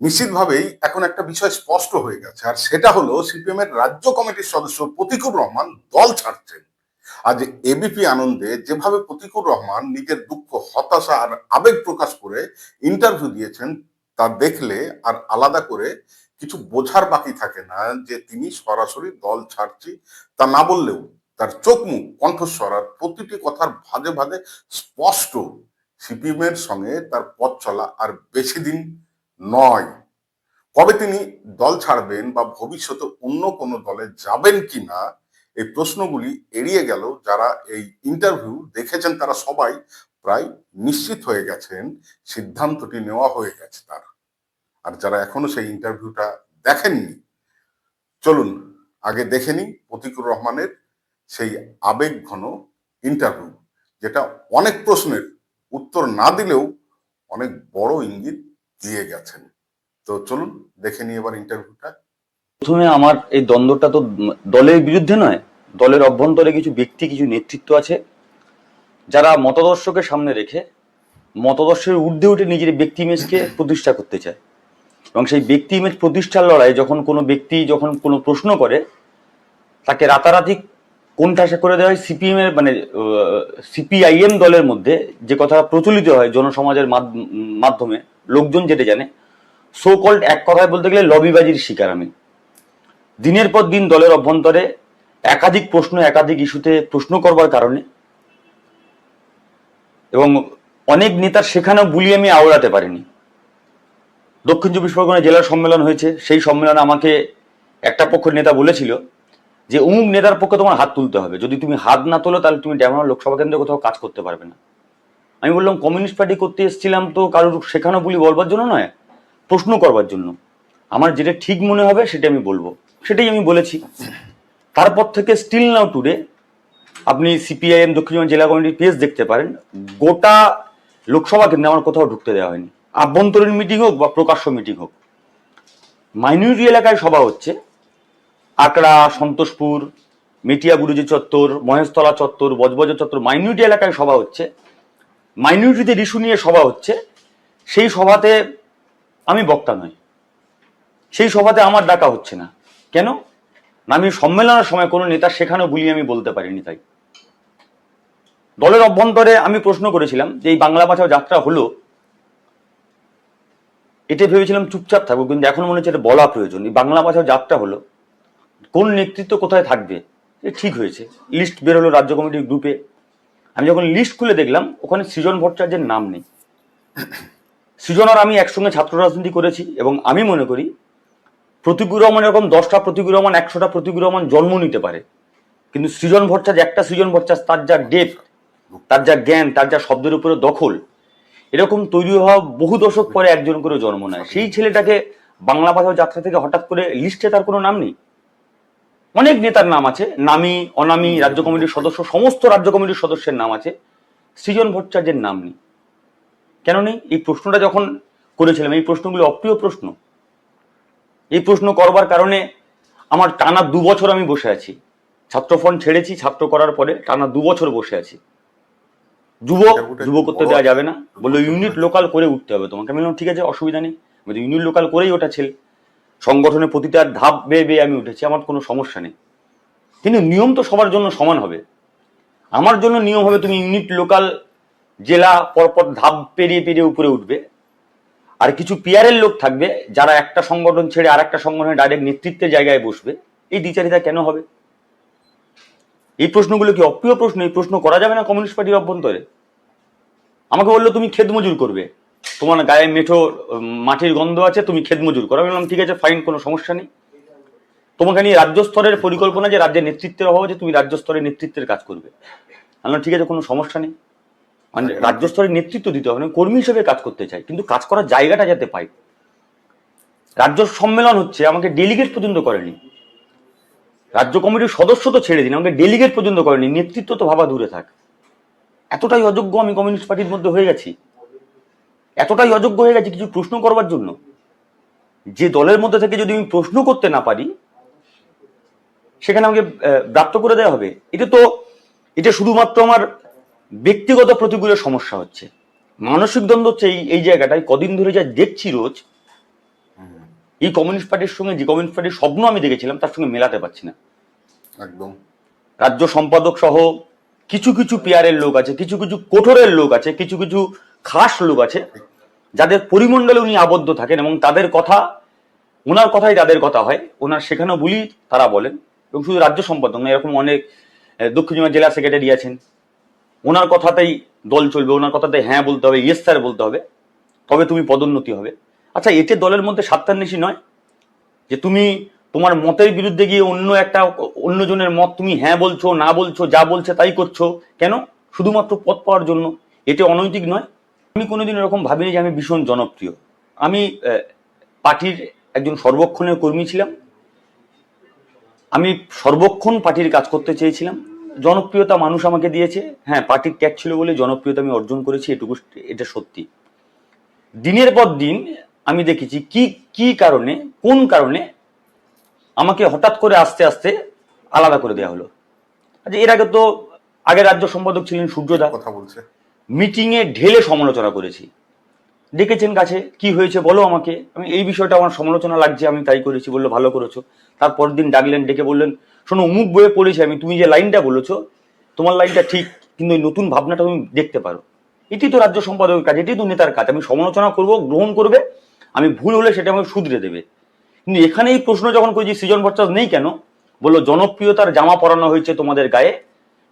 নিশ্চিতভাবেই এখন একটা বিষয় স্পষ্ট হয়ে গেছে, আর সেটা হলো সিপিএম এর রাজ্য কমিটির সদস্য প্রতিকুর রহমান দল ছাড়ছেন। আজ এবিপি আনন্দে যেভাবে প্রতিকুর রহমান নিজের দুঃখ, হতাশা আর আবেগ প্রকাশ করে ইন্টারভিউ দিয়েছেন, তা দেখলে আর আলাদা করে কিছু বোঝার বাকি থাকে না যে তিনি সরাসরি দল ছাড়ছি তা না বললেও তার চোখ মুখ কণ্ঠস্বর আর প্রতিটি কথার ভাঁজে ভাঁজে স্পষ্ট। সিপিএম এর সঙ্গে তার পথ চলা আর বেশি দিন নয়। কবে তিনি দল ছাড়বেন বা ভবিষ্যতে অন্য কোনো দলে যাবেন কি না এই প্রশ্নগুলি এড়িয়ে গেল যারা এই ইন্টারভিউ দেখেছেন তারা সবাই প্রায় নিশ্চিত হয়ে গেছেন, সিদ্ধান্তটি নেওয়া হয়ে গেছে তার। আর যারা এখনও সেই ইন্টারভিউটা দেখেননি, চলুন আগে দেখে নিই প্রতিকুর রহমানের সেই আবেগ ঘন ইন্টারভিউ যেটা অনেক প্রশ্নের উত্তর না দিলেও অনেক বড় ইঙ্গিত দিয়ে গেছেন। তো চলুন, দেখে নিই এবার ইন্টারভিউটা প্রথমে আমার এই দ্বন্দ্বটা তো দলের বিরুদ্ধে নয়, দলের অভ্যন্তরে কিছু ব্যক্তি, কিছু নেতৃত্ব আছে। যারা মতাদর্শকে সামনে রেখে মতাদর্শের ঊর্ধ্বে উঠে নিজের ব্যক্তি ইমেজকে প্রতিষ্ঠা করতে চায়। এবং সেই ব্যক্তি ইমেজ প্রতিষ্ঠার লড়াই যখন কোনো ব্যক্তি যখন কোনো প্রশ্ন করে, তাকে রাতারাতি কোণঠাসা করে দেওয়া হয় সিপিএম এর মানে সিপিআইএম দলের মধ্যে। যে কথা প্রচলিত হয় জনসমাজের মাধ- মাধ্যমে লোকজন যেটা জানে সো কল্ড এক কথায় বলতে গেলে লবিবাজির শিকার আমি। দিনের পর দিন দলের অভ্যন্তরে একাধিক প্রশ্ন, একাধিক ইস্যুতে প্রশ্ন করবার কারণে এবং অনেক নেতার সেখানেও বুলি আমি আওড়াতে পারিনি। দক্ষিণ চব্বিশ পরগনা জেলার সম্মেলন হয়েছে, সেই সম্মেলনে আমাকে একটা পক্ষের নেতা বলেছিল যে, অমুক নেতার পক্ষে তোমার হাত তুলতে হবে। যদি তুমি হাত না তোলো, তাহলে তুমি ড্যামরা লোকসভা কেন্দ্রে কোথাও কাজ করতে পারবে না। আমি বললাম, কমিউনিস্ট পার্টি করতে এসেছিলাম তো কারোর সেখানেও বলি বলবার জন্য নয়, প্রশ্ন করবার জন্য। আমার যেটা ঠিক মনে হবে সেটা আমি বলব। সেটাই আমি বলেছি। তারপর থেকে স্টিল নাও টুডে আপনি সিপিআইএম দক্ষিণ জেলা কমিটির পেজ দেখতে পারেন। গোটা লোকসভা কেন্দ্রে আমার কোথাও ঢুকতে দেওয়া হয়নি। আভ্যন্তরীণ মিটিং হোক বা প্রকাশ্য মিটিং হোক। মাইনরিটি এলাকায় সভা হচ্ছে। আকড়া, সন্তোষপুর মেটিয়া গুরুজি চত্বর, মহেশতলা চত্বর, বজবজ চত্বর মাইনরিটি এলাকায় সভা হচ্ছে। মাইনরিটিদের ইস্যু নিয়ে সভা হচ্ছে, সেই সভাতে আমি বক্তা নই। সেই সভাতে আমার ডাকা হচ্ছে না। কেন? আমি সম্মেলনের সময় কোনো নেতা সেখানেও বুলি আমি বলতে পারিনি তাই। দলের অভ্যন্তরে আমি প্রশ্ন করেছিলাম যে এই বাংলা ভাষা যাত্রা হলো, এটা ভেবেছিলাম চুপচাপ থাকব, কিন্তু এখন মনে হচ্ছে এটা বলা প্রয়োজন। এই বাংলা ভাষা যাত্রা হলো, কোন নেতৃত্ব কোথায় থাকবে, এ ঠিক হয়েছে। লিস্ট বেরোলো রাজ্য কমিটির গ্রুপে আমি যখন লিস্ট খুলে দেখলাম, ওখানে সৃজন ভট্টাচার্যের নাম নেই। সৃজন আর আমি একসঙ্গে ছাত্র রাজনীতি করেছি এবং আমি মনে করি প্রতিকুর রহমান এরকম দশটা প্রতিকুর রহমান একশোটা প্রতিকুর রহমান জন্ম নিতে পারে। কিন্তু সৃজন ভট্টাচার্য, একটা সৃজন ভট্টাচার্য, তার যা ডেপ তার যা জ্ঞান, তার যা শব্দের উপরে দখল, এরকম তৈরি হওয়া বহু দশক পরে একজন করে জন্ম নেয়। সেই ছেলেটাকে বাংলা ভাষা যাত্রা থেকে হঠাৎ করে লিস্টে তার কোনো নাম নেই। অনেক নেতার নাম আছে, নামি, অনামি রাজ্য কমিটির সদস্য, সমস্ত রাজ্য কমিটির সদস্যের নাম আছে। সৃজন ভট্টাচার্যের নাম নেই। কেন নেই? এই প্রশ্নটা যখন করেছিলাম, এই প্রশ্নগুলো অপ্রিয় প্রশ্ন। এই প্রশ্ন করবার কারণে আমার টানা দু বছর আমি বসে আছি। ছাত্র ফন্ড ছেড়েছি, ছাত্র করার পরে টানা দু বছর বসে আছি। যুব যুব করতে দেওয়া যাবে না। বলল ইউনিট লোকাল করে উঠতে হবে তোমাকে। আমি ঠিক আছে, অসুবিধা নেই। ইউনিট লোকাল করেই ওটা ছেলে। সংগঠনের প্রতিটা ধাপ বেয়ে বেয়ে আমি উঠেছি, আমার কোনো সমস্যা নেই। কিন্তু নিয়ম তো সবার জন্য সমান হবে। আমার জন্য নিয়ম হবে তুমি ইউনিট, লোকাল, জেলা, পরপর ধাপ পেরিয়ে পেরিয়ে উপরে উঠবে। আর কিছু পিয়ারের লোক থাকবে, যারা একটা সংগঠন ছেড়ে আর একটা সংগঠনের ডাইরেক্ট নেতৃত্বের জায়গায় বসবে। এই দ্বিচারিতা কেন হবে? এই প্রশ্নগুলো কি অপ্রিয় প্রশ্ন? এই প্রশ্ন করা যাবে না কমিউনিস্ট পার্টির অভ্যন্তরে? আমাকে বলল, তুমি খেত মজুর করবে। তোমার গায়ে মেঠো মাটির গন্ধ আছে, তুমি খেত মজুর করো। আমি বললাম, ঠিক আছে ফাইন কোনো সমস্যা নেই। তোমাকে নিয়ে রাজ্য স্তরের পরিকল্পনা যে, রাজ্যের নেতৃত্বের অভাব আছে, তুমি রাজ্য স্তরের নেতৃত্বের কাজ করবে। আমি ঠিক আছে, কোনো সমস্যা নেই। মানে রাজ্য স্তরের নেতৃত্ব দিতে হবে কর্মী হিসেবে কাজ করতে চাই, কিন্তু কাজ করার জায়গাটা যাতে পাই। রাজ্য সম্মেলন হচ্ছে, আমাকে ডেলিগেট পর্যন্ত করেনি। রাজ্য কমিটির সদস্য তো ছেড়ে দিন, আমাকে ডেলিগেট পর্যন্ত করেনি, নেতৃত্ব তো ভাবা দূরে থাক। এতটাই অযোগ্য আমি কমিউনিস্ট পার্টির মধ্যে হয়ে গেছি। এতটাই অযোগ্য হয়ে গেছি কিছু প্রশ্ন করবার জন্য। যে দলের মধ্যে থেকে যদি আমি প্রশ্ন করতে না পারি সেখানে আমাকে ব্রাত্য করে দেওয়া হবে। এটা তো এটা শুধুমাত্র আমার ব্যক্তিগত প্রতিকূলের সমস্যা হচ্ছে। মানসিক দ্বন্দ্ব হচ্ছে এই এই জায়গাটায়। কদিন ধরে যা দেখছি রোজ এই কমিউনিস্ট পার্টির সঙ্গে যে কমিউনিস্ট পার্টির স্বপ্ন আমি দেখেছিলাম তার সঙ্গে মেলাতে পারছি না। একদম। রাজ্য সম্পাদক সহ কিছু কিছু পেয়ারের লোক আছে কিছু কিছু কোঠরের লোক আছে কিছু কিছু খাস লোক আছে। যাদের পরিমণ্ডলে উনি আবদ্ধ থাকেন এবং তাদের কথা ওনার কথাই তাদের কথা হয় ওনার সেখানে বলি তারা বলেন। এবং শুধু রাজ্য সম্পাদক না এরকম অনেক দক্ষিণ জেলা সেক্রেটারি আছেন। ওনার কথাতেই দল চলবে ওনার কথাতে হ্যাঁ বলতে হবে ইয়েস স্যার বলতে হবে, তবে তুমি পদোন্নতি হবে। আচ্ছা এতে দলের মধ্যে স্বার্থান্বেষী নয়, যে তুমি তোমার মতের বিরুদ্ধে গিয়ে অন্য একটা, অন্যজনের মত তুমি হ্যাঁ বলছো, না বলছো, যা বলছে তাই করছ, কেন? শুধুমাত্র পদ পাওয়ার জন্য। এটা অনৈতিক নয় আমি কোনোদিন এরকম ভাবিনি যে আমি ভীষণ জনপ্রিয়। আমি পার্টির একজন সর্বক্ষণের কর্মী ছিলাম। আমি সর্বক্ষণ পার্টির কাজ করতে চেয়েছিলাম। জনপ্রিয়তা মানুষ আমাকে দিয়েছে। হ্যাঁ পার্টির ত্যাগ ছিল বলে জনপ্রিয়তা আমি অর্জন করেছি, এটুকু, এটা সত্যি। দিনের পর দিন আমি দেখেছি কি কি কারণে, কোন কারণে আমাকে হঠাৎ করে আস্তে আস্তে আলাদা করে দেওয়া হলো। আচ্ছা এর আগে তো আগে রাজ্য সম্পাদক ছিলেন সূর্যদা। কথা বলছে। মিটিংয়ে ঢেলে সমালোচনা করেছি। ডেকেছেন কাছে, কি হয়েছে বলো আমাকে? আমি, এই বিষয়টা আমার সমালোচনা লাগছে, আমি তাই করেছি বলল ভালো করেছ। তারপর দিন ডাকলেন, ডেকে বললেন, শোনো, অমুক বইয়ে পড়েছি আমি, তুমি যে লাইনটা বলেছ, তোমার লাইনটা ঠিক, কিন্তু ওই নতুন ভাবনাটা তুমি দেখতে পারো। এটি তো রাজ্য সম্পাদকের কাজ এটি তো নেতার কাজ, আমি সমালোচনা করব, গ্রহণ করবে, আমি ভুল হলে সেটা আমাকে শুধরে দেবে। কিন্তু এখানে এই প্রশ্ন যখন করেছি, সৃজন ভট্টাচার্য, নেই কেন? বলল, জনপ্রিয়তার জামা পরানো হয়েছে তোমাদের গায়ে,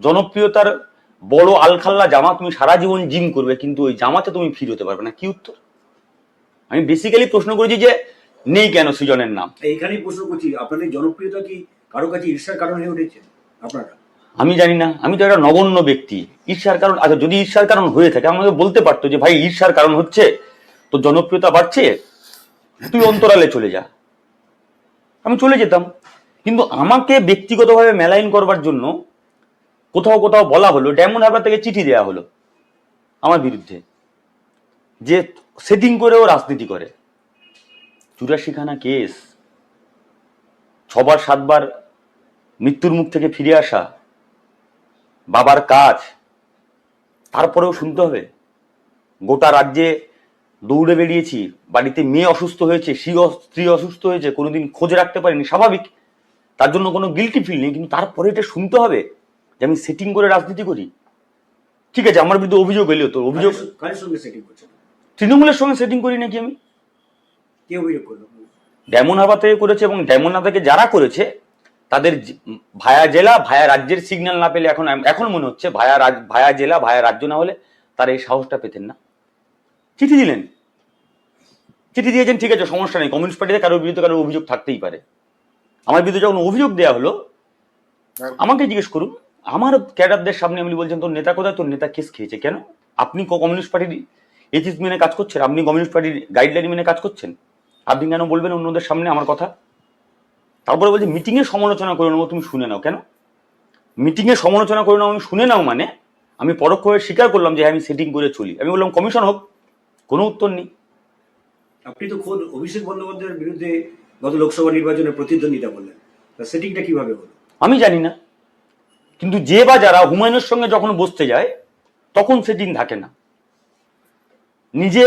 জনপ্রিয়তার বড় আলখাল্লা জামা তুমি সারা জীবন জিম করবে কিন্তু ওই জামাতে তুমি ফির হতে পারবে না। কি উত্তর? আমি বেসিক্যালি প্রশ্ন করেছি যে নেই কেন সৃজনের নাম? এইখানেই প্রশ্ন করছি আপনাদের জনপ্রিয়তা কি কারও কাছে ঈর্ষার কারণ হয়ে উঠেছে? আপনারা? আমি জানি না আমি তো একটা নগণ্য ব্যক্তি। ঈর্ষার কারণ আচ্ছা যদি ঈর্ষার কারণ হয়ে থাকে আমাকে বলতে পারতো যে ভাই ঈর্ষার কারণ হচ্ছে তো জনপ্রিয়তা বাড়ছে? তুই অন্তরালে চলে যা। আমি চলে যেতাম। কিন্তু আমাকে ব্যক্তিগতভাবে মেলাইন করবার জন্য কোথাও কোথাও বলা হলো ডায়মন্ড হারবার থেকে চিঠি দেওয়া হলো আমার বিরুদ্ধে, যে সেটিং করেও রাজনীতি করে। চুরাশিখানা কেস ছবার সাতবার মৃত্যুর মুখ থেকে ফিরে আসা, বাবার কাজ, তারপরেও শুনতে হবে। গোটা রাজ্যে দৌড়ে বেরিয়েছি, বাড়িতে মেয়ে অসুস্থ হয়েছে, স্ত্রী অসুস্থ হয়েছে, কোনোদিন খোঁজ রাখতে পারিনি, স্বাভাবিক। তার জন্য কোনো গিলটি ফিল নেই, কিন্তু তারপরে এটা শুনতে হবে। যে আমি সেটিং করে রাজনীতি করি। ঠিক আছে আমার বিরুদ্ধে অভিযোগ এলো তো অভিযোগ কাদের- কাদের সঙ্গে সেটিং করছেন তৃণমূলের সঙ্গে সেটিং করি নাকি আমি? কে অভিযোগ করল? ডায়মন্ড হারবার থেকে করেছে এবং ডায়মন্ড হারবার থেকে যারা করেছে তাদের ভায়া জেলা ভায়া রাজ্যের সিগন্যাল না পেলে এখন এখন মনে হচ্ছে ভায়া রাজ- ভায়া জেলা ভায়া রাজ্য না হলে তারা এই সাহসটা পেতেন না। চিঠি দিলেন। চিঠি দিয়েছেন ঠিক আছে সমস্যা নেই কমিউনিস্ট পার্টিতে কারোর বিরুদ্ধে কারোর অভিযোগ থাকতেই পারে। আমার বিরুদ্ধে যখন অভিযোগ দেওয়া হলো আমাকে জিজ্ঞেস করুন। আমার ক্যাডারদের সামনে এমনি বলছেন তোর নেতা কোথায়? তোর নেতা কেস খেয়েছে কেন? আপনি ক- কমিউনিস্ট পার্টির এথিস মেনে কাজ করছেন? আপনি কমিউনিস্ট পার্টির গাইডলাইন মেনে কাজ করছেন? আপনি কেন বলবেন অন্যদের সামনে আমার কথা? তারপরে বলছে মিটিংয়ে সমালোচনা করে নেব তুমি শুনে নাও। কেন? মিটিংয়ে সমালোচনা করে নাও আমি শুনে নাও মানে আমি পরোক্ষভাবে স্বীকার করলাম যে হ্যাঁ, আমি সেটিং করে চলি। আমি বললাম কমিশন হোক কোনো উত্তর নেই। আপনি তো খোদ অভিষেক বন্দ্যোপাধ্যায়ের বিরুদ্ধে গত লোকসভা নির্বাচনে প্রতিদ্বন্দ্বিতা করলেন। তা সেটিংটা কীভাবে হলো? আমি জানি না। কিন্তু যে বা যারা হুমায়ুনের সঙ্গে যখন বসতে যায়, তখন সেটিং থাকে না। নিজে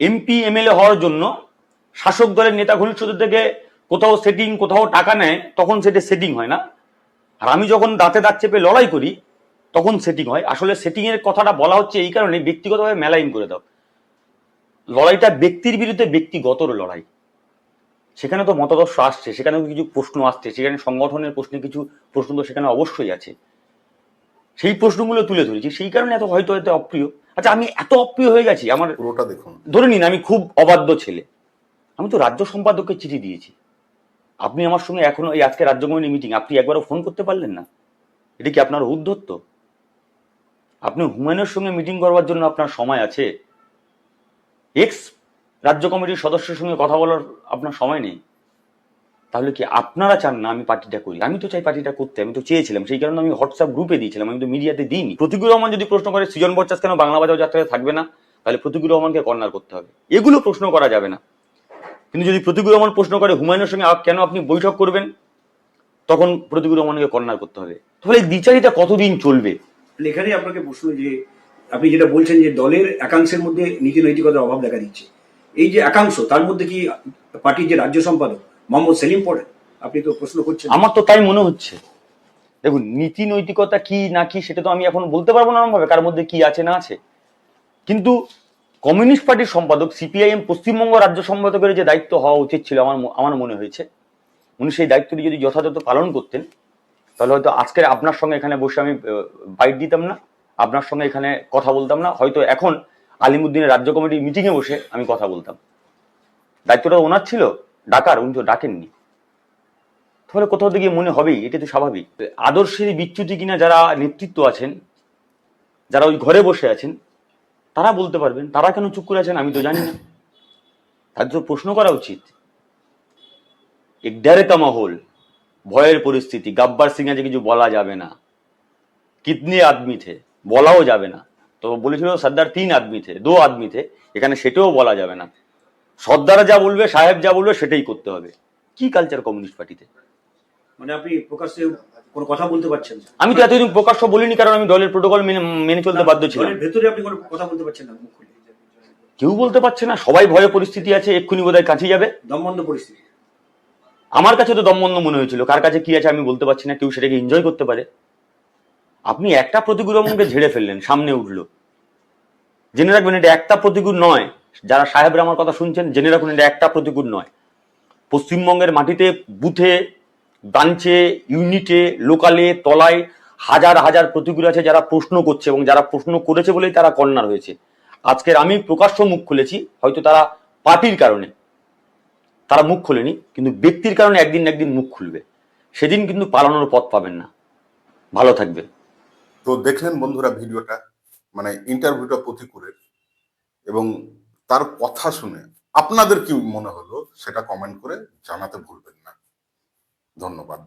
এমপি, এমএলএ হওয়ার জন্য শাসক দলের নেতা ঘনিষ্ঠদের থেকে কোথাও সেটিং কোথাও টাকা নেয়, তখন সেটা সেটিং হয় না। আর আমি যখন দাঁতে দাঁত চেপে লড়াই করি, তখন সেটিং হয়। আসলে সেটিং এর কথাটা বলা হচ্ছে এই কারণে, ব্যক্তিগতভাবে মেলাইন করে দাও। লড়াইটা ব্যক্তির বিরুদ্ধে ব্যক্তিগতর লড়াই। সেখানে তো মতাদর্শ আসছে সেখানে কিছু প্রশ্ন আসছে সেখানে সংগঠনের প্রশ্নে কিছু প্রশ্ন তো সেখানে অবশ্যই আছে। সেই প্রশ্নগুলো তুলে ধরেছি সেই কারণে এত হয়তো এত অপ্রিয়। আচ্ছা আমি এত অপ্রিয় হয়ে গেছি আমার পুরোটা দেখুন। ধরে নিন আমি খুব অবাধ্য ছেলে। আমি তো রাজ্য সম্পাদককে চিঠি দিয়েছি। আপনি আমার সঙ্গে এখনও এই আজকে রাজ্য কমিটি মিটিং আপনি একবারও ফোন করতে পারলেন না? এটা কি আপনার উদ্ধত্ত আপনি হুমায়ুনের সঙ্গে মিটিং করবার জন্য আপনার সময় আছে? এক্স রাজ্য কমিটির সদস্যের সঙ্গে কথা বলার আপনার সময় নেই। তাহলে কি আপনারা চান না আমি পার্টিটা করি? আমি তো চাই পার্টিটা করতে, আমি তো চেয়েছিলাম, সেই কারণে আমি হোয়াটসঅ্যাপ গ্রুপে দিয়েছিলাম, আমি তো মিডিয়াতে দিইনি। প্রতিকুল রহমান যদি প্রশ্ন করে, সৃজন বরচাস কেন বাংলা বাজার যাত্রায় থাকবে না? তাহলে প্রতিকুল রহমানকে কর্নার করতে হবে। এগুলো প্রশ্ন করা যাবে না। কিন্তু যদি প্রতিকুল রহমান প্রশ্ন করে, হুমায়ুনের সঙ্গে কেন আপনি বৈঠক করবেন? তখন প্রতিকুল রহমানকে কর্নার করতে হবে। তাহলে এই দ্বিচারিতা কতদিন চলবে? এখানেই আপনাকে প্রশ্ন যে, আপনি যেটা বলছেন যে দলের একাংশের মধ্যে নীতি নৈতিকতার অভাব দেখা দিচ্ছে। এই যে একাংশ, তার মধ্যে কি পার্টির যে রাজ্য সম্পাদক, মোহাম্মদ সেলিম পড়েন? আপনি তো প্রশ্ন করছেন। আমার তো তাই মনে হচ্ছে। দেখুন, নীতি নৈতিকতা কি না কি, সেটা তো আমি এখন বলতে পারব না ভাবে কার মধ্যে কি আছে না আছে। কিন্তু কমিউনিস্ট পার্টির সম্পাদক, সিপিআইএম পশ্চিমবঙ্গ রাজ্য সম্পাদকের যে দায়িত্ব হওয়া উচিত ছিল, আমার আমার মনে হয়েছে, উনি সেই দায়িত্বটি যদি যথাযথ পালন করতেন, তাহলে হয়তো আজকের আপনার সঙ্গে এখানে বসে আমি বাইট দিতাম না, আপনার সঙ্গে এখানে কথা বলতাম না। হয়তো এখন আলিমুদ্দিনের রাজ্য কমিটির মিটিংয়ে বসে আমি কথা বলতাম। দায়িত্বটা ওনার ছিল, ডাকার, উনি তো ডাকেননি। তাহলে কোথাও থেকে মনে হবেই এটা তো স্বাভাবিক। আদর্শের বিচ্যুতি কিনা যারা নেতৃত্ব আছেন, যারা ওই ঘরে বসে আছেন, তারা বলতে পারবেন, তারা কেন চুপ করে আছেন আমি তো জানি না। তাদের তো প্রশ্ন করা উচিত। এক মহল, ভয়ের পরিস্থিতি, গাব্বার সিং আছে কিছু বলা যাবে না। কিতনে আদমি থে বলাও যাবে না। তো বলেছিল সর্দার তিন আদমি থে দো আদমি থে এখানে সেটাও বলা যাবে না। সর্দারা যা বলবে সাহেব যা বলবে সেটাই করতে হবে। কি কালচার কমিউনিস্ট পার্টিতে মানে আপনি প্রকাশ্যে কোনো কথা বলতে পারছেন আমি তো এতদিন প্রকাশ্য বলিনি কারণ আমি দলের প্রোটোকল মেনে মেনে চলতে বাধ্য ছিলাম। ভেতরে আপনি কোনো কথা বলতে পারছেন না কেউ বলতে পারছে না সবাই ভয়ে পরিস্থিতি আছে এক্ষুনি বোধহয় কাছে যাবে। দমবন্ধ পরিস্থিতি। আমার কাছে তো দমবন্ধ মনে হয়েছিল কার কাছে কি আছে আমি বলতে পারছি না কেউ সেটাকে এনজয় করতে পারে। আপনি একটা প্রতিকূলকে ঝেড়ে ফেললেন, সামনে উঠল। জেনে রাখবেন এটা একটা প্রতিকূল নয়। যারা সাহেবরা আমার কথা শুনছেন, জেনে রাখুন এটা একটা প্রতিকূল নয়। পশ্চিমবঙ্গের মাটিতে বুথে, ব্রাঞ্চে, ইউনিটে, লোকালে, তলায় হাজার হাজার প্রতিকূল আছে যারা প্রশ্ন করছে এবং যারা প্রশ্ন করেছে বলেই তারা কর্নার হয়েছে। আজকের আমি প্রকাশ্য মুখ খুলেছি, হয়তো তারা পার্টির কারণে। তারা মুখ খোলেনি, কিন্তু ব্যক্তির কারণে একদিন একদিন মুখ খুলবে। সেদিন কিন্তু পালানোর পথ পাবেন না। ভালো থাকবে। তো দেখলেন বন্ধুরা ভিডিওটা মানে ইন্টারভিউটা প্রতিকূলের এবং তার কথা শুনে আপনাদের কি মনে হলো সেটা কমেন্ট করে জানাতে ভুলবেন না। ধন্যবাদ।